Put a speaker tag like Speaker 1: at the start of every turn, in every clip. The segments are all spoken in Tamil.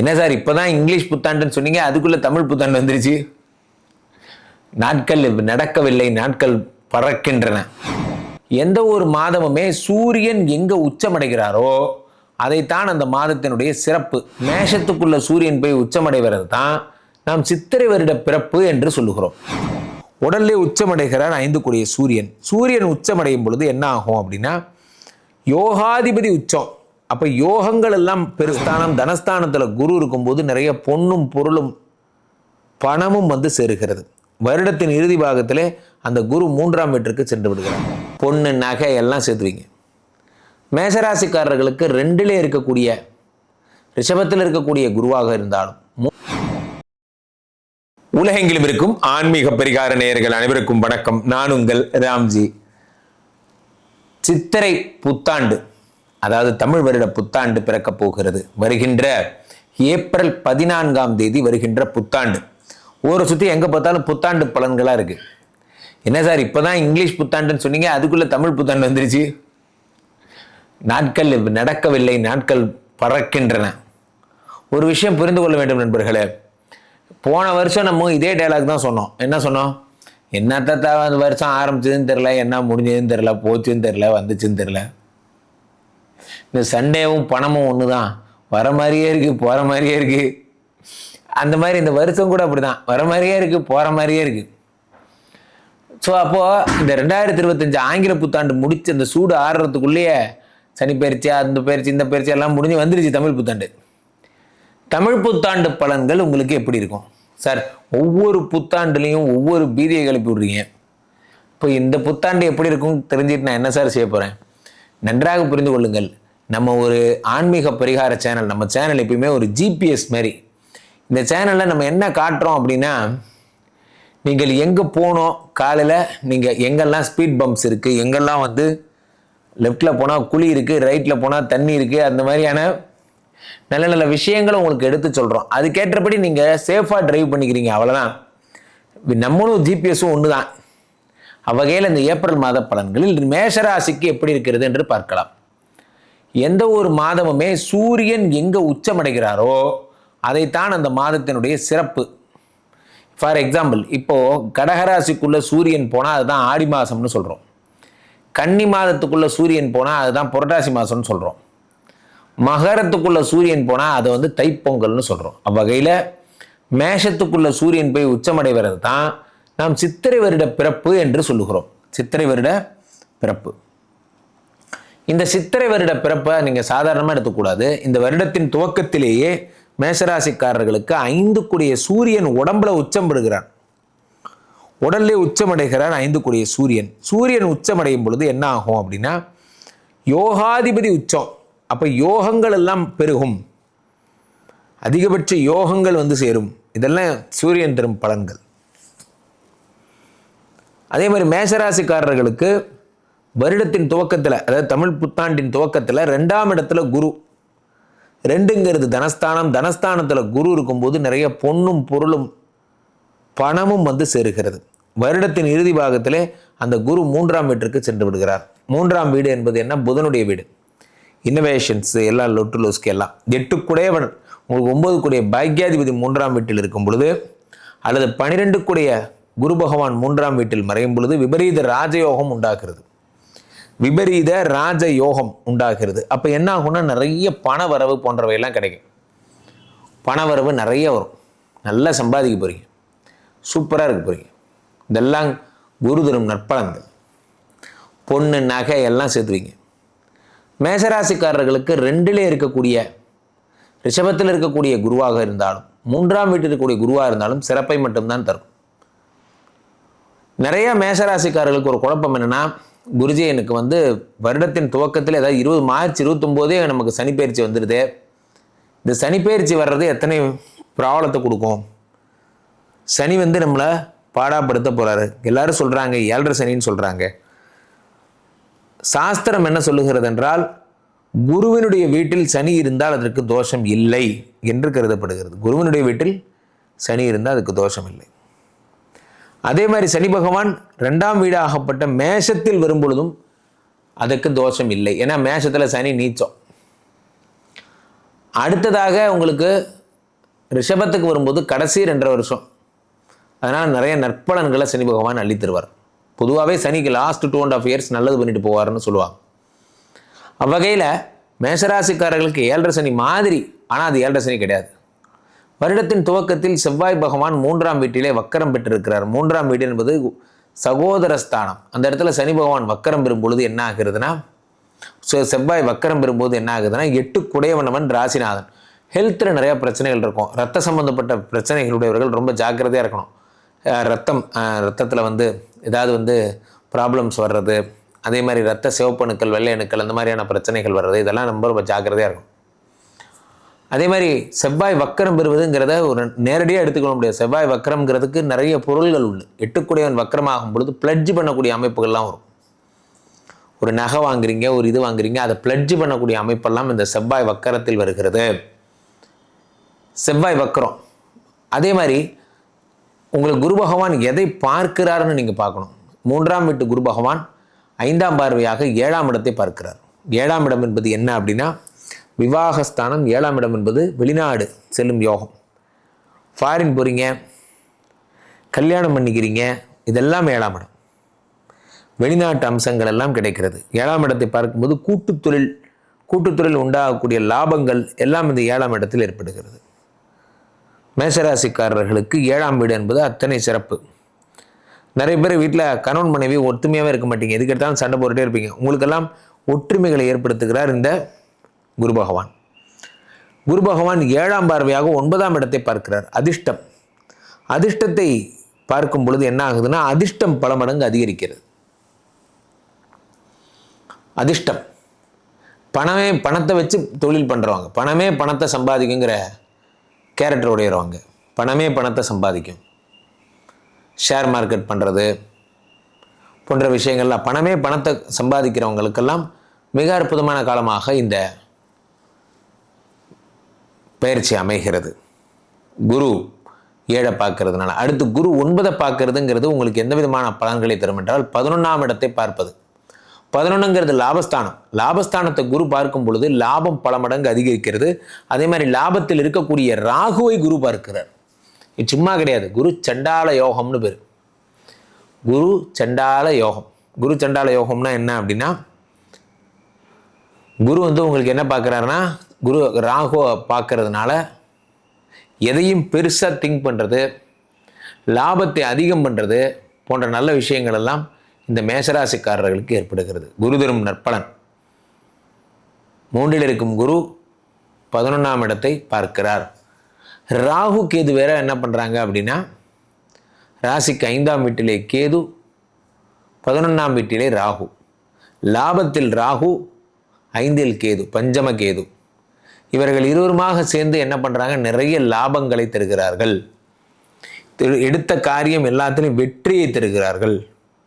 Speaker 1: என்ன சார் இப்போதான் இங்கிலீஷ் புத்தாண்டுன்னு சொன்னீங்க அதுக்குள்ள தமிழ் புத்தாண்டு வந்துருச்சு. நாட்கள் நடக்கவில்லை நாட்கள் பறக்கின்றன. எந்த ஒரு மாதமுமே சூரியன் எங்க உச்சமடைகிறாரோ அதைத்தான் அந்த மாதத்தினுடைய சிறப்பு. மேஷத்துக்குள்ள சூரியன் போய் உச்சமடைகிறது தான் நாம் சித்திரை வருட பிறப்பு என்று சொல்லுகிறோம். உடல்லே உச்சமடைகிறார் ஐந்து கூடிய சூரியன். சூரியன் உச்சமடையும் பொழுது என்ன ஆகும் அப்படின்னா யோகாதிபதி உச்சம். அப்ப யோகங்கள் எல்லாம் பெருஸ்தானம் தனஸ்தானத்துல குரு இருக்கும்போது நிறைய பொண்ணும் பொருளும் பணமும் வந்து சேருகிறது. வருடத்தின் இறுதி பாகத்திலே அந்த குரு மூன்றாம் வீட்டிற்கு சென்று விடுகிறார். பொண்ணு நகை எல்லாம் சேர்த்துவீங்க. மேசராசிக்காரர்களுக்கு ரெண்டிலே இருக்கக்கூடிய ரிஷபத்தில் இருக்கக்கூடிய குருவாக இருந்தாலும் உலகெங்கிலும் இருக்கும் ஆன்மீக பரிகார நேயர்கள் அனைவருக்கும் வணக்கம். நான் உங்கள் ராம்ஜி. சித்திரை புத்தாண்டு. அதாவது தமிழ் வருட புத்தாண்டு பிறக்கப் போகிறது. வருகின்ற ஏப்ரல் பதினான்காம் தேதி வருகின்ற புத்தாண்டு. ஊரை சுற்றி எங்கே பார்த்தாலும் புத்தாண்டு பலன்களாக இருக்குது என்ன சார் இப்போ தான் இங்கிலீஷ் புத்தாண்டுன்னு சொன்னீங்க அதுக்குள்ளே தமிழ் புத்தாண்டு வந்துருச்சு. நாட்கள் நடக்கவில்லை நாட்கள் பறக்கின்றன. ஒரு விஷயம் புரிந்து கொள்ள வேண்டும் நண்பர்களே. போன வருஷம் நம்ம இதே டைலாக் தான் சொன்னோம். என்ன சொன்னோம்? என்னத்த அந்த வருஷம் ஆரம்பிச்சதுன்னு தெரில என்ன முடிஞ்சதுன்னு தெரில போச்சுன்னு தெரில வந்துச்சுன்னு தெரில இந்த சண்டேவும் பணமும் ஒன்று தான் வர மாதிரியே இருக்குது போகிற மாதிரியே இருக்குது அந்த மாதிரி இந்த வருஷம் கூட அப்படிதான். வர மாதிரியே இருக்குது போகிற மாதிரியே இருக்குது ஸோ அப்போது இந்த ரெண்டாயிரத்தி இருபத்தஞ்சு ஆங்கில புத்தாண்டு முடிச்சு அந்த சூடு ஆடுறதுக்குள்ளேயே சனி பயிற்சி அந்த பயிற்சி இந்த பயிற்சி எல்லாம் முடிஞ்சு வந்துருச்சு தமிழ் புத்தாண்டு. தமிழ் புத்தாண்டு பலன்கள் உங்களுக்கு எப்படி இருக்கும்? சார் ஒவ்வொரு புத்தாண்டுலேயும் ஒவ்வொரு பீதியை கிளப்பி விடுறீங்க. இப்போ இந்த புத்தாண்டு எப்படி இருக்கும் தெரிஞ்சுட்டு நான் என்ன சார் செய்ய போகிறேன் நன்றாக புரிந்து கொள்ளுங்கள். நம்ம ஒரு ஆன்மீக பரிகார சேனல் நம்ம சேனல் எப்பயுமே ஒரு ஜிபிஎஸ் மாதிரி இந்த சேனலில் நம்ம என்ன காட்டுறோம் அப்படின்னா நீங்கள் எங்கே போனோம் காலையில் நீங்கள் எங்கெல்லாம் ஸ்பீட் பம்ப்ஸ் இருக்குது எங்கெல்லாம் வந்து லெஃப்டில் போனால் குழி இருக்குது ரைட்டில் போனால் தண்ணி இருக்குது அந்த மாதிரியான நல்ல நல்ல விஷயங்களை உங்களுக்கு எடுத்து சொல்கிறோம் அதுக்கேற்றபடி நீங்கள் சேஃபாக ட்ரைவ் பண்ணிக்கிறீங்க அவ்வளோதான் நம்மளும் ஜிபிஎஸும் ஒன்று தான் அவ்வகையில் இந்த ஏப்ரல் மாத பலன்களில் மேஷராசிக்கு எப்படி இருக்கிறது என்று பார்க்கலாம். எந்த ஒரு மாதமுமே சூரியன் எங்கே உச்சமடைகிறாரோ அதைத்தான் அந்த மாதத்தினுடைய சிறப்பு. ஃபார் எக்ஸாம்பிள் இப்போது கடகராசிக்குள்ளே சூரியன் போனால் அதுதான் ஆடி மாதம்னு சொல்கிறோம் கன்னி மாதத்துக்குள்ள சூரியன் போனால் அதுதான் புரட்டாசி மாதம்னு சொல்கிறோம் மகரத்துக்குள்ளே சூரியன் போனால் அதை வந்து தைப்பொங்கல்னு சொல்கிறோம் அவ்வகையில் மேஷத்துக்குள்ள சூரியன் போய் உச்சமடைவது தான் நாம் சித்திரை வருட பிறப்பு என்று சொல்லுகிறோம். சித்திரை வருட பிறப்பு. இந்த சித்திரை வருட பிறப்பை நீங்கள் சாதாரணமாக எடுத்துக்கூடாது. இந்த வருடத்தின் துவக்கத்திலேயே மேஷராசிக்காரர்களுக்கு ஐந்து கூடிய சூரியன் உடம்புல உச்சம் பெறுகிறான் உடல்லே உச்சமடைகிறான் ஐந்து கூடிய சூரியன். சூரியன் உச்சமடையும் பொழுது என்ன ஆகும் அப்படின்னா யோகாதிபதி உச்சம். அப்போ யோகங்கள் எல்லாம் பெருகும். அதிகபட்ச யோகங்கள் வந்து சேரும். இதெல்லாம் சூரியன் தரும் பலன்கள். அதே மாதிரி மேசராசிக்காரர்களுக்கு வருடத்தின் துவக்கத்தில் அதாவது தமிழ் புத்தாண்டின் துவக்கத்தில் ரெண்டாம் இடத்துல குரு. ரெண்டுங்கிறது தனஸ்தானம். தனஸ்தானத்தில் குரு இருக்கும்போது நிறைய பொண்ணும் பொருளும் பணமும் வந்து சேருகிறது. வருடத்தின் இறுதி பாகத்திலே அந்த குரு மூன்றாம் வீட்டிற்கு சென்று விடுகிறார். மூன்றாம் வீடு என்பது என்ன? புதனுடைய வீடு. இன்னோவேஷன்ஸ் எல்லாம் லொட்டு லோஸ்க்கு எல்லாம். எட்டு குடையவன் உங்களுக்கு ஒன்பது கூடிய பாக்யாதிபதி மூன்றாம் வீட்டில் இருக்கும் பொழுது அல்லது பனிரெண்டு கூடிய குரு பகவான் மூன்றாம் வீட்டில் மறையும் பொழுது விபரீத ராஜயோகம் உண்டாகிறது. விபரீத ராஜ யோகம் உண்டாகிறது. அப்போ என்ன ஆகும்னா நிறைய பண வரவு போன்றவையெல்லாம் கிடைக்கும். பண வரவு நிறைய வரும். நல்லா சம்பாதிக்க போகிறீங்க சூப்பராக இருக்க போகிறீங்க இதெல்லாம் குரு தரும் நற்பலன்கள். பொண்ணு நகை எல்லாம் சேர்த்துவீங்க. மேசராசிக்காரர்களுக்கு ரெண்டிலே இருக்கக்கூடிய ரிஷபத்தில் இருக்கக்கூடிய குருவாக இருந்தாலும் மூன்றாம் வீட்டில் இருக்கக்கூடிய குருவாக இருந்தாலும் சிறப்பை மட்டும்தான் தரும். நிறைய மேசராசிக்காரர்களுக்கு ஒரு குழப்பம் என்னன்னா குருஜி எனக்கு வந்து வருடத்தின் துவக்கத்தில் ஏதாவது இருபது மார்ச் இருபத்தொம்போதே நமக்கு சனிப்பயிற்சி வந்துடுது இந்த சனிப்பெயர்ச்சி வர்றது எத்தனை ப்ராப்ளத்தை கொடுக்கும்? சனி வந்து நம்மளை பாடாப்படுத்த போகிறாரு எல்லாரும் சொல்கிறாங்க ஏழரை சனின்னு சொல்கிறாங்க சாஸ்திரம் என்ன சொல்லுகிறது என்றால் குருவினுடைய வீட்டில் சனி இருந்தால் அதற்கு தோஷம் இல்லை என்று கருதப்படுகிறது. குருவினுடைய வீட்டில் சனி இருந்தால் அதுக்கு தோஷம் இல்லை. அதே மாதிரி சனி பகவான் ரெண்டாம் வீடாகப்பட்ட மேஷத்தில் வரும் பொழுதும் அதுக்கு தோஷம் இல்லை. ஏன்னா மேஷத்தில் சனி நீச்சம். அடுத்ததாக உங்களுக்கு ரிஷபத்துக்கு வரும்போது கடைசி ரெண்டரை வருஷம். அதனால் நிறைய நற்பலன்களை சனி பகவான் அள்ளி தருவார் பொதுவாகவே சனிக்கு last two and half years நல்லது பண்ணிட்டு போவார்னு சொல்லுவாங்க. அவ்வகையில் மேஷராசிக்காரர்களுக்கு ஏழரை சனி மாதிரி ஆனால் அது ஏழரை சனி கிடையாது. வருடத்தின் துவக்கத்தில் செவ்வாய் பகவான் மூன்றாம் வீட்டிலே வக்கரம் பெற்றிருக்கிறார். மூன்றாம் வீடு என்பது சகோதரஸ்தானம். அந்த இடத்துல சனி பகவான் வக்கரம் பெறும் பொழுது என்ன ஆகுறதுன்னா செவ்வாய் வக்கரம் பெறும்போது என்ன ஆகுதுன்னா எட்டு குடையவனவன் ராசிநாதன். ஹெல்த்தில் நிறையா பிரச்சனைகள் இருக்கும். ரத்த சம்பந்தப்பட்ட பிரச்சனைகளுடையவர்கள் ரொம்ப ஜாக்கிரதையாக இருக்கணும். ரத்தம் ரத்தத்தில் வந்து ஏதாவது வந்து ப்ராப்ளம்ஸ் வர்றது அதே மாதிரி ரத்த சிவப்பணுக்கள் வெள்ளை அணுக்கள் அந்த மாதிரியான பிரச்சனைகள் வர்றது இதெல்லாம் ரொம்ப ரொம்ப ஜாக்கிரதையாக இருக்கும் அதே மாதிரி செவ்வாய் வக்கரம் பெறுவதுங்கிறத ஒரு நேரடியாக எடுத்துக்கொள்ள முடியாது. செவ்வாய் வக்கரம்ங்கிறதுக்கு நிறைய பொருள்கள் உண்டு. எட்டுக்குடையவன் வக்கரமாகும் பொழுது பிளட்ஜ் பண்ணக்கூடிய அமைப்புகள்லாம் வரும். ஒரு நகை வாங்குறீங்க ஒரு இது வாங்குறீங்க அதை பிளட்ஜ் பண்ணக்கூடிய அமைப்பெல்லாம் இந்த செவ்வாய் வக்கரத்தில் வருகிறது. செவ்வாய் வக்கரம். அதே மாதிரி உங்களுக்கு குரு பகவான் எதை பார்க்கிறாருன்னு நீங்கள் பார்க்கணும். மூன்றாம் வீட்டு குரு பகவான் ஐந்தாம் பார்வையாக ஏழாம் இடத்தை பார்க்கிறார். ஏழாம் இடம் என்பது என்ன அப்படின்னா விவாகஸ்தானம் ஏழாம் இடம் என்பது வெளிநாடு செல்லும் யோகம். ஃபாரின் போகிறீங்க கல்யாணம் பண்ணிக்கிறீங்க இதெல்லாம் ஏழாம் இடம். வெளிநாட்டு அம்சங்கள் எல்லாம் கிடைக்கிறது. ஏழாம் இடத்தை பார்க்கும்போது கூட்டுத்தொழில் கூட்டுத்தொழில் உண்டாகக்கூடிய லாபங்கள் எல்லாம் இந்த ஏழாம் இடத்தில் ஏற்படுகிறது. மேசராசிக்காரர்களுக்கு ஏழாம் வீடு என்பது அத்தனை சிறப்பு. நிறைய பேர் வீட்டில் கணவன் மனைவி ஒற்றுமையாகவே இருக்க மாட்டீங்க. எதுக்கு எடுத்தாலும் சண்டை போட்டுகிட்டே இருப்பீங்க. உங்களுக்கெல்லாம் ஒற்றுமைகளை ஏற்படுத்துகிறார் இந்த குரு பகவான். குரு பகவான் ஏழாம் பார்வையாக ஒன்பதாம் இடத்தை பார்க்கிறார். அதிர்ஷ்டம். அதிர்ஷ்டத்தை பார்க்கும் பொழுது என்ன ஆகுதுன்னா அதிர்ஷ்டம் பல மடங்கு அதிகரிக்கிறது. அதிர்ஷ்டம். பணமே பணத்தை வச்சு தொழில் பண்ணுறவங்க பணமே பணத்தை சம்பாதிக்குங்கிற கேரக்டர் உடையிறவங்க பணமே பணத்தை சம்பாதிக்கும். ஷேர் மார்க்கெட் பண்ணுறது போன்ற விஷயங்கள்லாம் பணமே பணத்தை சம்பாதிக்கிறவங்களுக்கெல்லாம் மிக அற்புதமான காலமாக இந்த பயிற்சி அமைகிறது. குரு ஏழை பார்க்கறதுனால. அடுத்து குரு ஒன்பதை பார்க்கறதுங்கிறது உங்களுக்கு எந்த விதமான பலன்களை தரும் என்றால் பதினொன்றாம் இடத்தை பார்ப்பது. பதினொன்றுங்கிறது லாபஸ்தானம். லாபஸ்தானத்தை குரு பார்க்கும் பொழுது லாபம் பல மடங்கு அதிகரிக்கிறது. அதே மாதிரி லாபத்தில் இருக்கக்கூடிய ராகுவை குரு பார்க்கிறார். இது சும்மா கிடையாது. குரு சண்டால யோகம்னு பேர். குரு சண்டால யோகம். குரு சண்டால யோகம்னா என்ன அப்படின்னா குரு வந்து உங்களுக்கு என்ன பார்க்குறாருன்னா குரு ராகுவை பார்க்கறதுனால எதையும் பெருசாக திங்க் பண்ணுறது லாபத்தை அதிகம் பண்ணுறது போன்ற நல்ல விஷயங்கள் எல்லாம் இந்த மேசராசிக்காரர்களுக்கு ஏற்படுகிறது. குரு தரும் நற்பலன். மூன்றில் இருக்கும் குரு பதினொன்றாம் இடத்தை பார்க்கிறார். ராகு கேது வேற என்ன பண்ணுறாங்க அப்படின்னா ராசிக்கு ஐந்தாம் வீட்டிலே கேது பதினொன்றாம் வீட்டிலே ராகு. லாபத்தில் ராகு ஐந்தில் கேது பஞ்சம கேது. இவர்கள் இருவருமாக சேர்ந்து என்ன பண்ணுறாங்க நிறைய லாபங்களை தருகிறார்கள். எடுத்த காரியம் எல்லாத்திலையும் வெற்றியை தருகிறார்கள்.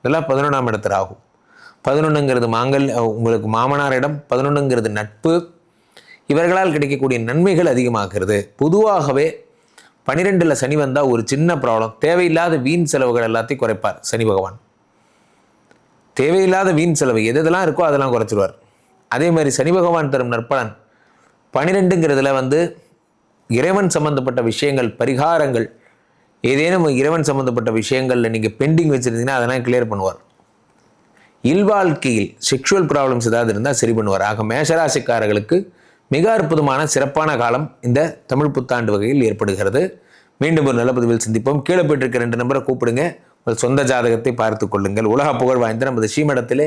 Speaker 1: இதெல்லாம் பதினொன்றாம் இடத்துல ஆகும். பதினொன்றுங்கிறது மாங்கல் உங்களுக்கு மாமனாரிடம் பதினொன்றுங்கிறது நட்பு. இவர்களால் கிடைக்கக்கூடிய நன்மைகள் அதிகமாகிறது. பொதுவாகவே பனிரெண்டில் சனி வந்தால் ஒரு சின்ன ப்ராப்ளம் தேவையில்லாத வீண் செலவுகள் எல்லாத்தையும் குறைப்பார் சனி பகவான். தேவையில்லாத வீண் செலவு எது எதெல்லாம் இருக்கோ அதெல்லாம் குறைச்சிடுவார் அதே மாதிரி சனி பகவான் தரும் நற்பலன் பனிரெண்டுங்கிறதுல வந்து இறைவன் சம்மந்தப்பட்ட விஷயங்கள் பரிகாரங்கள் ஏதேனும் இறைவன் சம்மந்தப்பட்ட விஷயங்களில் நீங்கள் பெண்டிங் வச்சுருந்தீங்கன்னா அதெல்லாம் கிளியர் பண்ணுவார். இல்வாழ்க்கையில் செக்ஷுவல் ப்ராப்ளம்ஸ் ஏதாவது இருந்தால் சரி பண்ணுவார். ஆக மேஷராசிக்காரர்களுக்கு மிக அற்புதமான சிறப்பான காலம் இந்த தமிழ் புத்தாண்டு வகையில் ஏற்படுகிறது. மீண்டும் ஒரு நல்ல பதிவில் சந்திப்போம். கீழே போயிட்டிருக்க ரெண்டு நம்பரை கூப்பிடுங்க. உங்கள் சொந்த ஜாதகத்தை பார்த்து கொள்ளுங்கள். உலக புகழ் வாய்ந்த நமது ஸ்ரீமடத்திலே